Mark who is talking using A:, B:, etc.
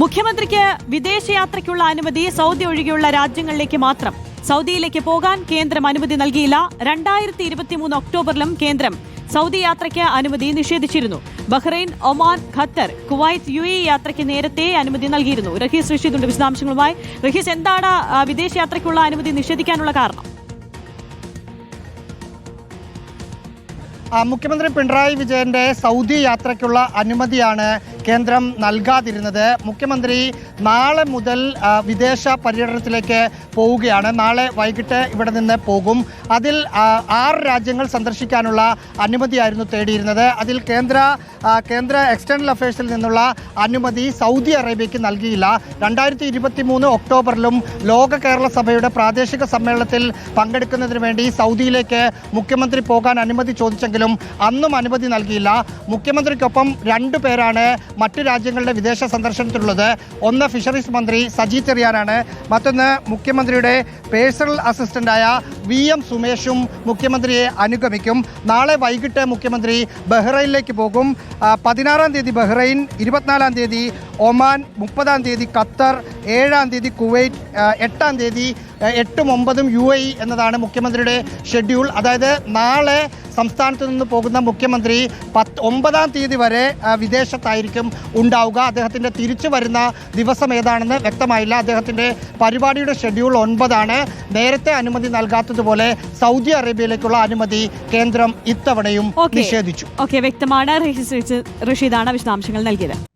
A: മുഖ്യമന്ത്രിക്ക് വിദേശയാത്രയ്ക്കുള്ള അനുമതി സൗദി ഒഴികെയുള്ള രാജ്യങ്ങളിലേക്ക് മാത്രം. സൗദിയിലേക്ക് പോകാൻ കേന്ദ്രം അനുമതി നൽകിയില്ല. രണ്ടായിരത്തി ഇരുപത്തിമൂന്ന് ഒക്ടോബറിലും കേന്ദ്രം സൗദി യാത്രയ്ക്ക് അനുമതി നിഷേധിച്ചിരുന്നു. Bahrain Oman Qatar Kuwait U A യാത്രയ്ക്ക് നേരത്തെ അനുമതി നൽകിയിരുന്നു. റഹീസ് റഷീദുണ്ട് വിശദാംശങ്ങളുമായി. റഹീസ് എന്താണ് വിദേശയാത്രയ്ക്കുള്ള അനുമതി നിഷേധിക്കാനുള്ള കാരണം?
B: മുഖ്യമന്ത്രി പിണറായി വിജയന്റെ സൗദി യാത്രയ്ക്കുള്ള അനുമതിയാണ് കേന്ദ്രം നൽകാതിരുന്നത് മുഖ്യമന്ത്രി നാളെ മുതൽ വിദേശ പര്യടനത്തിലേക്ക് പോവുകയാണ്. നാളെ വൈകിട്ട് ഇവിടെ നിന്ന് പോകും. അതിൽ ആറ് രാജ്യങ്ങൾ സന്ദർശിക്കാനുള്ള അനുമതിയായിരുന്നു തേടിയിരുന്നത്. അതിൽ കേന്ദ്ര കേന്ദ്ര എക്സ്റ്റേണൽ അഫയേഴ്സിൽ നിന്നുള്ള അനുമതി സൗദി അറേബ്യയ്ക്ക് നൽകിയില്ല. രണ്ടായിരത്തി ഇരുപത്തി മൂന്ന് ഒക്ടോബറിലും ലോക കേരള സഭയുടെ പ്രാദേശിക സമ്മേളനത്തിൽ പങ്കെടുക്കുന്നതിന് വേണ്ടി സൗദിയിലേക്ക് മുഖ്യമന്ത്രി പോകാൻ അനുമതി ചോദിച്ചെങ്കിലും അന്നും അനുമതി നൽകിയില്ല. മുഖ്യമന്ത്രിക്കൊപ്പം രണ്ടു പേരാണ് മറ്റു രാജ്യങ്ങളുടെ വിദേശ സന്ദർശനത്തിലുള്ളത്. ഒന്ന് ഫിഷറീസ് മന്ത്രി സജി ചെറിയാനാണ് മറ്റൊന്ന് മുഖ്യമന്ത്രിയുടെ പേഴ്സണൽ അസിസ്റ്റന്റായ വി എം സുമേഷും മുഖ്യമന്ത്രിയെ അനുഗമിക്കും. നാളെ വൈകിട്ട് മുഖ്യമന്ത്രി ബഹ്റൈനിലേക്ക് പോകും. പതിനാറാം തീയതി ബഹ്റൈൻ ഇരുപത്തിനാലാം തീയതി ഒമാൻ മുപ്പതാം തീയതി ഖത്തർ ഏഴാം തീയതി കുവൈറ്റ് എട്ടാം തീയതി എട്ടും ഒമ്പതും യു എന്നതാണ് മുഖ്യമന്ത്രിയുടെ ഷെഡ്യൂൾ. അതായത് നാളെ സംസ്ഥാനത്ത് നിന്ന് പോകുന്ന മുഖ്യമന്ത്രി പത്ത് ഒമ്പതാം തീയതി വരെ വിദേശത്തായിരിക്കും ഉണ്ടാവുക. അദ്ദേഹത്തിന്റെ തിരിച്ചു വരുന്ന ദിവസം ഏതാണെന്ന് വ്യക്തമായില്ല. അദ്ദേഹത്തിന്റെ പരിപാടിയുടെ ഷെഡ്യൂൾ ഒൻപതാണ്. നേരത്തെ അനുമതി നൽകാത്തതുപോലെ സൗദി അറേബ്യയിലേക്കുള്ള അനുമതി കേന്ദ്രം ഇത്തവണയും നിഷേധിച്ചു.
A: ഓക്കെ വ്യക്തമാണ്. റഷീദാണ് വിശദാംശങ്ങൾ നൽകിയത്.